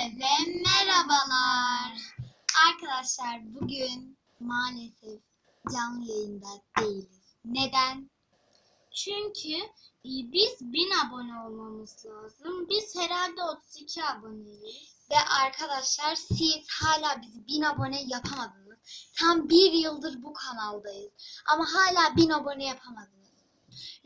Herkese merhabalar. Arkadaşlar bugün maalesef canlı yayında değiliz. Neden? Çünkü e, biz 1000 abone olmamız lazım. Biz herhalde 32 aboneyiz. Ve arkadaşlar siz hala bizi 1000 abone yapamadınız. Tam bir yıldır bu kanaldayız. Ama hala 1000 abone yapamadınız.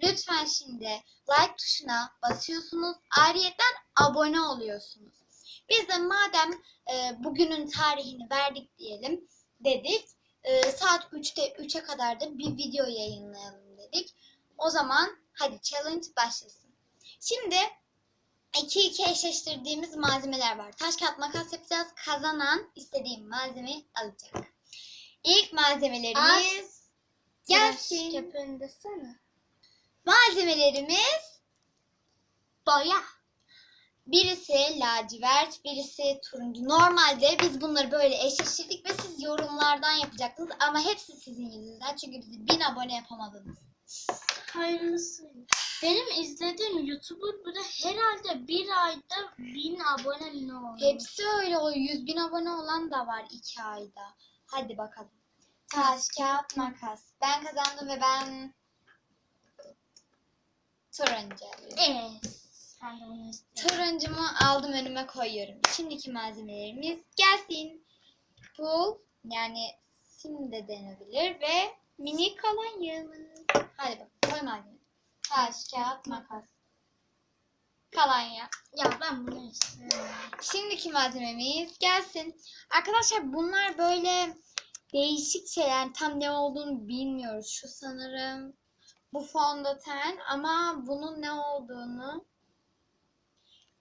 Lütfen şimdi like tuşuna basıyorsunuz. Ayrıyeten abone oluyorsunuz. Biz de madem e, bugünün tarihini verdik diyelim dedik. E, saat 3'te 3'e kadar da bir video yayınlayalım dedik. O zaman hadi challenge başlasın. Şimdi 2-2 eşleştirdiğimiz malzemeler var. Taş kağıt makas yapacağız. Kazanan istediğim malzemeyi alacak. İlk malzemelerimiz gelsin. Köpüğünü desene. Malzemelerimiz Boya. Birisi lacivert, birisi turuncu. Normalde biz bunları böyle eşleştirdik ve siz yorumlardan yapacaktınız ama hepsi sizin yüzünüzden. Çünkü bizi 1000 abone yapamadınız. Hayırlısı. Benim izlediğim YouTuber bir de herhalde bir ayda 1000 abone ne olmuş? Hepsi öyle oluyor. 100 bin abone olan da var 2 ayda. Hadi bakalım. Taş, kağıt, makas. Ben kazandım ve ben turuncu. Evet. Ben. Turuncumu aldım önüme koyuyorum. Şimdiki malzemelerimiz gelsin. Pul yani sim de denebilir ve mini kolonyamız. Hadi bak koy malzeme. Taş, kağıt, makas. Kolonya. Ya ben bunu istiyorum. Şimdiki malzememiz gelsin. Arkadaşlar bunlar böyle değişik şeyler. Tam ne olduğunu bilmiyoruz. Şu sanırım bu fondöten ama bunun ne olduğunu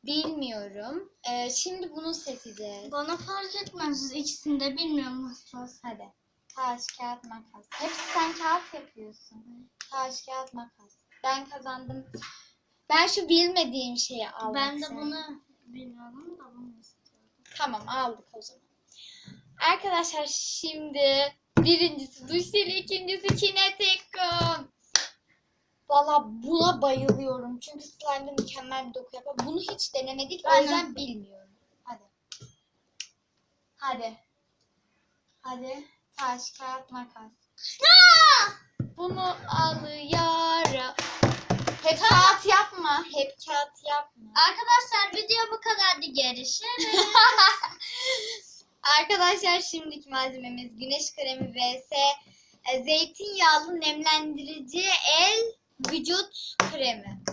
bilmiyorum. Ee, şimdi bunu seçeceğiz. Bana fark etmez. İkisini de bilmiyorum nasıl. Hadi. Taş, kağıt, makas. Hepsi sen kağıt yapıyorsun. Taş, kağıt, makas. Ben kazandım. Ben şu bilmediğim şeyi aldım. Ben de bunu bilmiyorum da bunu istiyorum. Tamam aldık o zaman. Arkadaşlar şimdi birincisi duş jeli, ikincisi kinetikon. Valla buna bayılıyorum. Çünkü slime'da mükemmel bir doku yapar. Bunu hiç denemedik. O Ben yüzden de. bilmiyorum. Hadi. Hadi. Hadi. Taş, kağıt, makas. Bunu alıyorum. Hep kağıt yapma. Hep kağıt yapma. Arkadaşlar video bu kadardı. Görüşürüz. Arkadaşlar şimdiki malzememiz güneş kremi vs e, zeytinyağlı nemlendirici el vücut kremi.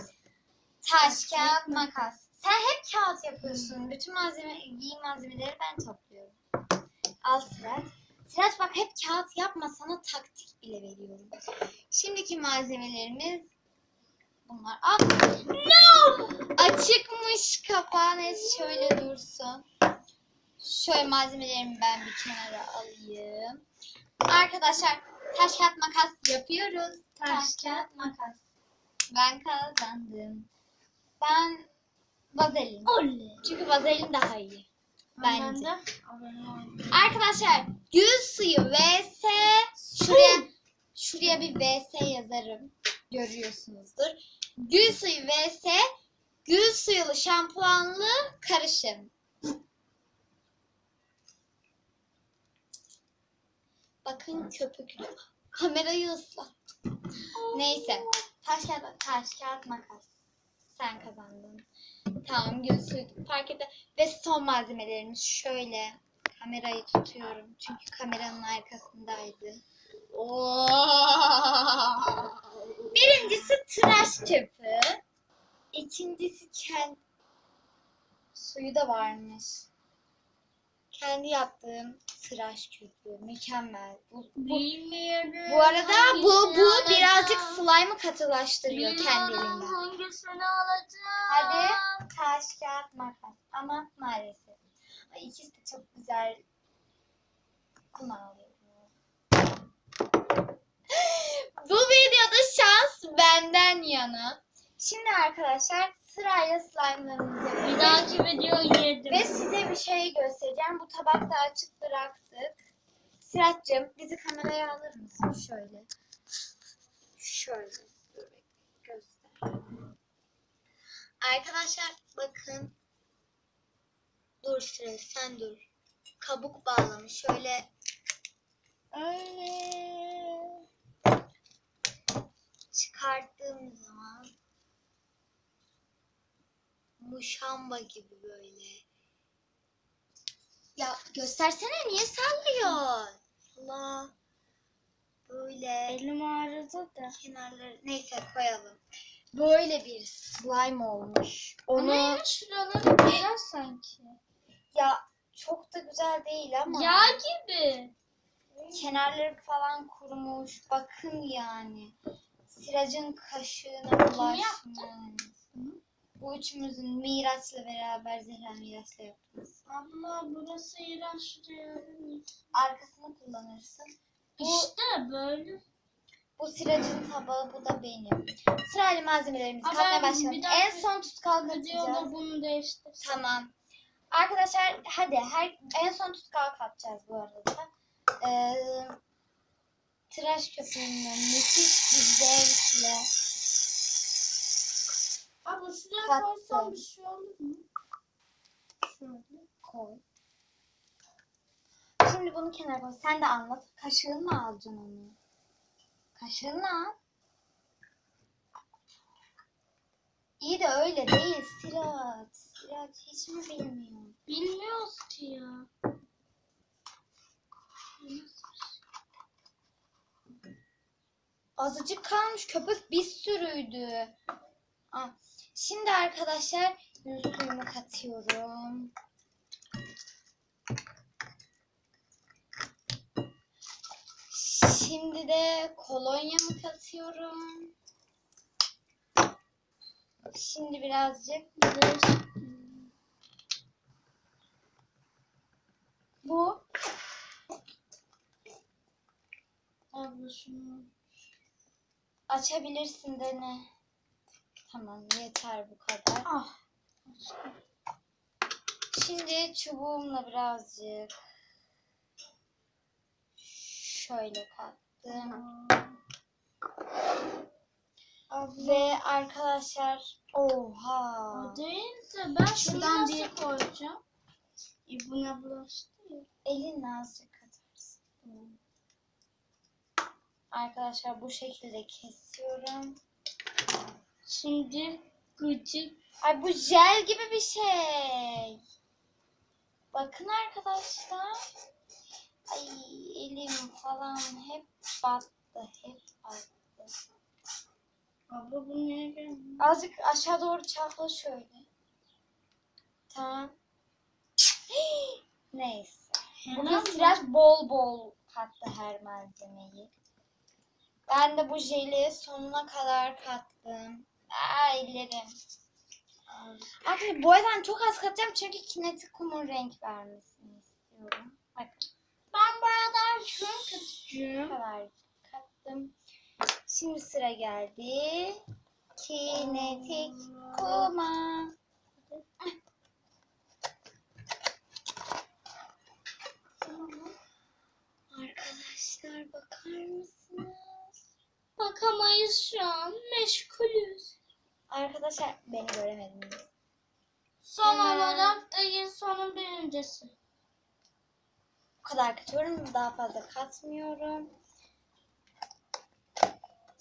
Taş, kağıt, makas. Sen hep kağıt yapıyorsun. Bütün malzeme, giyim malzemeleri ben topluyorum. Al Sıraç. Sıraç bak hep kağıt yapma sana taktik bile veriyorum. Şimdiki malzemelerimiz bunlar. Aa, no! Açıkmış kapağı. Neyse şöyle dursun. Şöyle malzemelerimi ben bir kenara alayım. Arkadaşlar taş kağıt makas yapıyoruz. Taş kağıt makas. Ben kazandım. Ben vazelin. Oley. Çünkü vazelin daha iyi. Ben Bence. Arkadaşlar gül suyu vs şuraya şuraya bir vs yazarım. Görüyorsunuzdur. Gül suyu vs gül suyulu şampuanlı karışım. Bakın köpüklü. Kamerayı ıslat. Neyse. Taş kağıt, taş kağıt makas. Sen kazandın. Tamam suyu fark eder. Ve son malzemelerimiz şöyle. Kamerayı tutuyorum. Çünkü kameranın arkasındaydı. Birincisi tıraş köpüğü. İkincisi kel suyu da varmış. Kendi yaptığım tıraş köpüğü. Mükemmel. Bu, bu, Bilmiyorum. bu arada bu bu hangisini birazcık alacağım. slime'ı katılaştırıyor Bilmiyorum kendiliğinden. Hangisini alacağım? Hadi taş kağıt makas. Ama maalesef. Ay, ikisi de çok güzel. Alıyorum. Bu videoda şans benden yana. Şimdi arkadaşlar sırayla slime'larımızı Bir yapıyoruz. dahaki video yedim. Ve size bir şey göstereceğim. Bu tabakta açık bıraktık. Sıratcığım bizi kameraya alır mısın? Şöyle. Şöyle. Dur bekle, göster. Arkadaşlar bakın. Dur Sıra sen dur. Kabuk bağlamış. Şöyle öyle çıkarttığım zaman muşamba gibi böyle. Ya göstersene niye sallıyor? Allah. Böyle Elim ağrıdı da. kenarları neyse koyalım. Böyle bir slime olmuş. Ama Onu yine şuraları güzel sanki. ya çok da güzel değil ama Yağ gibi. kenarları falan kurumuş. Bakın yani. Siracın kaşığına yaptı? Bu üçümüzün Miraç'la beraber Zehra Miraç'la yaptığımız. Abla burası iğrenç şuraya. Arkasını kullanırsın. Bu, İşte böyle. bu Siracın tabağı, bu da benim. Sırayla malzemelerimizi Ama katmaya ben başlayalım. bir dakika- En son tutkal katacağız. Videoda bunu değiştir. Tamam. Arkadaşlar hadi her en son tutkal katacağız bu arada. Ee, tıraş köpüğünden müthiş bir zevkle şuraya Kattım. koysam bir şey olur mu? Şöyle. koy. Şimdi bunu kenara koy. Sen de anlat. Kaşığınla alacaksın onu. Kaşığınla al. İyi de öyle değil. Sırat. Sırat hiç mi bilmiyor? Bilmiyoruz ki ya. Azıcık kalmış köpük bir sürüydü. Aa, Şimdi arkadaşlar suyumu katıyorum. Şimdi de kolonyamı katıyorum. Şimdi birazcık bu Abla şunu. açabilirsin dene. Tamam yeter bu kadar. Ah. Şimdi çubuğumla birazcık şöyle kattım. Abla. Ve arkadaşlar oha. O değil de ben şuradan bir koyacağım. E buna bulaştı ya. Elinle azıcık katarsın. Arkadaşlar bu şekilde kesiyorum. Şimdi gıcık. Ay bu jel gibi bir şey. Bakın arkadaşlar. Ay elim falan hep battı. Hep battı. Abla bu niye gelmiyor? Azıcık aşağı doğru çapla şöyle. Tamam. Neyse. Bugün Sıraç bol bol kattı her malzemeyi. Ben de bu jeli sonuna kadar kattım. Ellerim. Arkadaşlar boyadan çok az katacağım çünkü kinetik kumun renk vermesini istiyorum. Bakın Ben boyadan şunu bu katacağım. kadar kattım. Şimdi sıra geldi. Kinetik kuma. Arkadaşlar bakar mısınız? Bakamayız şu an. Meşgulüz. Arkadaşlar beni göremediniz. Son Hemen. olarak da yıl sonu birincisi. Bu kadar katıyorum. Daha fazla katmıyorum.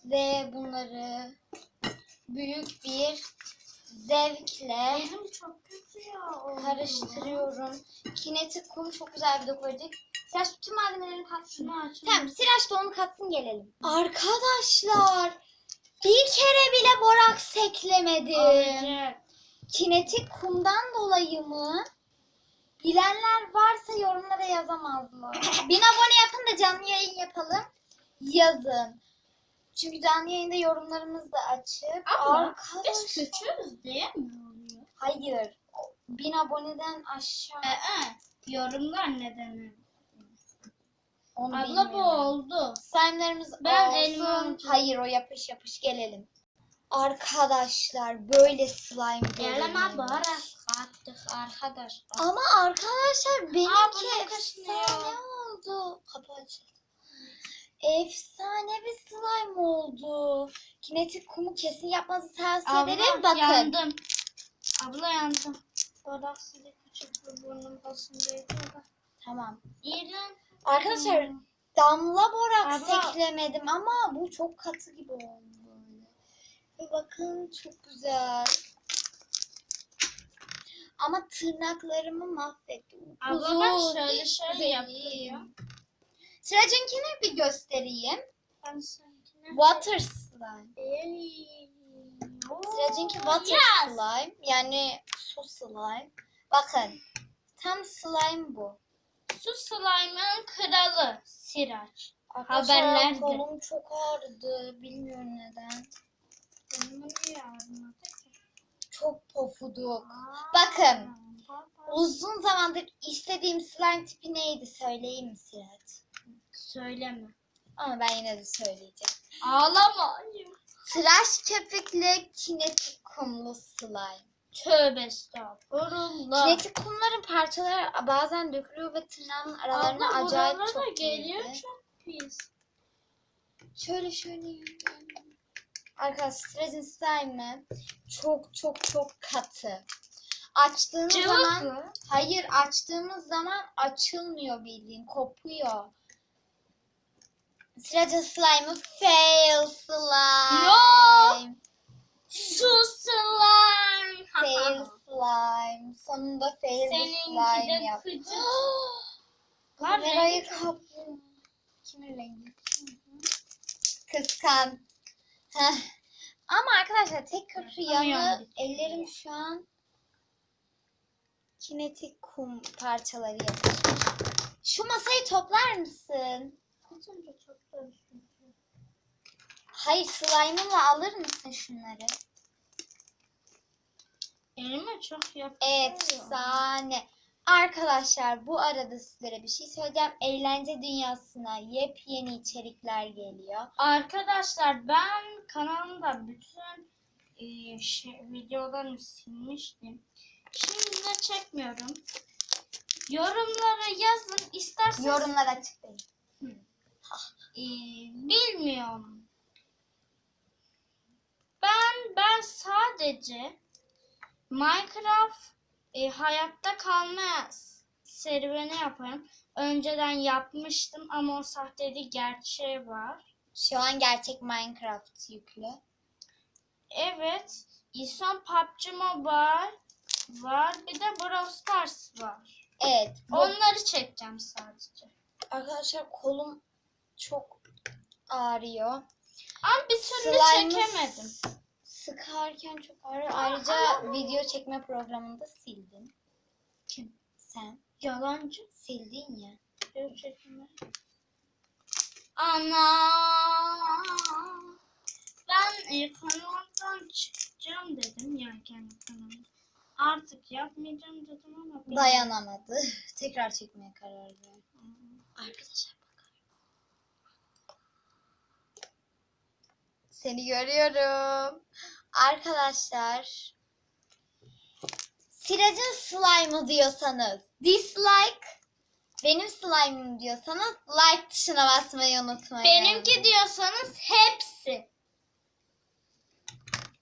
Ve bunları büyük bir zevkle Elim çok kötü ya. karıştırıyorum. Kinetik kum çok güzel bir verecek. Siraç bütün malzemelerini katsın. Şunu aç. Tamam Siraç da onu katsın gelelim. Arkadaşlar bir kere bile boraks eklemedim. Alacak. Kinetik kumdan dolayı mı? Bilenler varsa yorumlara yazamazlar. Bin abone yapın da canlı yayın yapalım. Yazın. Çünkü canlı yayında yorumlarımız da açık. Arkadaş. Biz küçüğüz diye mi oluyor? Hayır. Bin aboneden aşağı. Ee, yorumlar nedeni. Onu Abla bu bilmiyorum. oldu. Slime'larımız Ben olsun. Hayır o yapış yapış gelelim. Arkadaşlar böyle slime Gelin görünüyor. abla kattık arkadaşlar. Ama arkadaşlar benimki bunun kaşınıyor. efsane oldu. Kapı açıldı. Efsane bir slime oldu. Kinetik kumu kesin yapmanızı tavsiye ederim. Bakın. yandım. Abla yandım. Fotoğraf sizi küçük bir burnum basındaydı da. Tamam. İğren. Arkadaşlar damla boraks Abla. eklemedim ama bu çok katı gibi oldu böyle. Ve bakın çok güzel. Ama tırnaklarımı mahvetti. Abla bak şöyle şöyle Güzelim. yapıyor. Sıracınkini bir göstereyim. Ben. Water slime. Ey. Oo, Sıracınki water yes. slime. Yani su slime. Bakın. Tam slime bu. Su slime'ın kralı Siraç. Arkadaşlar Haberlerde. kolum çok ağrıdı. Bilmiyorum neden. Benim niye ağrımadı ki? Çok pofuduk. Aa, Bakın. bak, bak. Uzun zamandır istediğim slime tipi neydi söyleyeyim mi Sırat? Söyleme. Ama ben yine de söyleyeceğim. Ağlama. Tıraş köpüklü kinetik kumlu slime. Tövbe estağfurullah. Kinetik kumların parçaları bazen dökülüyor ve tırnağın aralarına Abla acayip çok geliyor girdi. çok pis. Şöyle şöyle. Arkadaşlar Sıracın slime'ı çok çok çok katı. Açtığınız Cıvık zaman mı? hayır açtığımız zaman açılmıyor bildiğin kopuyor. Sıracın slime'ı fail slime. Yok. Su slime. Fail slime. Sonunda fail Seninki slime de yaptım. kıcı. Kamerayı kaptım. Kimin rengi? Kıskan. Ama arkadaşlar tek kötü yanı ellerim şu an kinetik kum parçaları yapıyor. Şu masayı toplar mısın? Az önce çok karıştım. Hayır slime'ımla alır mısın şunları? Elime çok yapışıyor. Efsane. Arkadaşlar bu arada sizlere bir şey söyleyeceğim. Eğlence dünyasına yepyeni içerikler geliyor. Arkadaşlar ben kanalımda bütün e, şey, videolarımı silmiştim. Şimdi de çekmiyorum. Yorumlara yazın isterseniz. Yorumlar açık değil. e, bilmiyorum. Ben sadece Minecraft e, hayatta kalma serüveni yaparım. Önceden yapmıştım ama o sahteli gerçeği var. Şu an gerçek Minecraft yüklü. Evet. son PUBG Mobile var. Bir de Brawl Stars var. Evet. Bu, Onları çekeceğim sadece. arkadaşlar kolum çok ağrıyor. Ama bir türlü Slime'ı çekemedim. Sıkarken çok ağrıyor. Ayrıca video çekme programında sildim. Kim? Sen Yalancı. sildin ya. Video çekemedim. Ana. Ben e, kanaldan çıkacağım dedim yani kendi kanalımda. Artık yapmayacağım dedim ama bilmiyorum. Dayanamadı. Tekrar çekmeye karar verdi. Arkadaşlar bakar. Seni görüyorum. Arkadaşlar. Siracın slime'ı diyorsanız dislike. Benim slime'ım diyorsanız like tuşuna basmayı unutmayın. Benimki diyorsanız hepsi.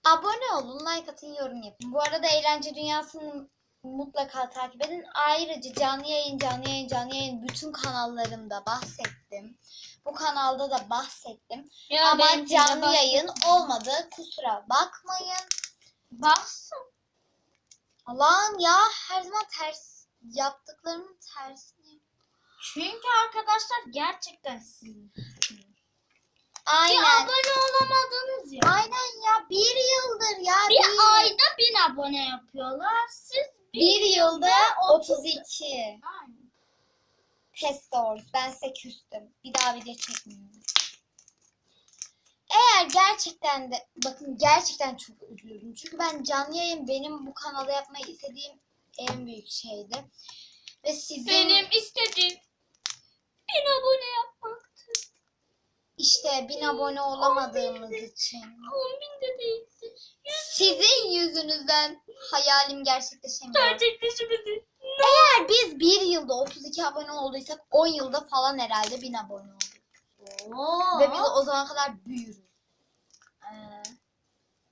Abone olun, like atın, yorum yapın. Bu arada Eğlence Dünyası'nı mutlaka takip edin. Ayrıca canlı yayın, canlı yayın, canlı yayın bütün kanallarımda bahsettim. Bu kanalda da bahsettim. Ya Ama canlı bak- yayın olmadı. Kusura bakmayın. Baksın. Allah'ım ya her zaman ters yaptıklarımın tersini. Çünkü arkadaşlar gerçekten sizin. Bir Aynen. abone olamadınız ya. Aynen ya bir yıldır ya. Bir ayda bin abone yapıyorlar. Siz bir yılda 32. Aynen. Pes doğrusu. Ben size küstüm. Bir daha video çekmiyorum. Eğer gerçekten de bakın gerçekten çok üzüldüm. Çünkü ben canlı yayın benim bu kanalda yapmayı istediğim en büyük şeydi. Ve sizin Benim istediğim bin abone yapmaktı. İşte bin abone olamadığımız için On bin de değildi. sizin yüzünüzden hayalim gerçekleşemiyor. Gerçekleşmedi. Eğer biz bir yılda 32 abone olduysak 10 yılda falan herhalde bin abone olduk. Oo. Ve biz o zaman kadar büyürüz. Ee,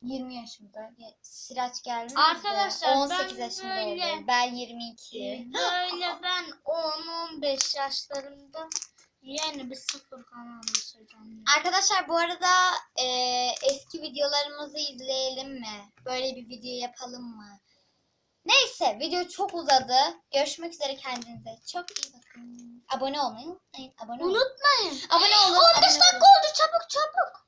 20 yaşımda. Sıraç gelmez de Arkadaşlar, 18 ben yaşında böyle- oluyor. Ben 22. Böyle ben 10-15 yaşlarımda yeni bir sıfır kanal açacağım. Arkadaşlar bu arada e, eski videolarımızı izleyelim mi? Böyle bir video yapalım mı? Neyse video çok uzadı. Görüşmek üzere kendinize. Çok iyi bakın. Abone olmayı unutmayın. Abone olun. Unutmayın. Abone olun. 15 abone dakika olun. oldu çabuk çabuk.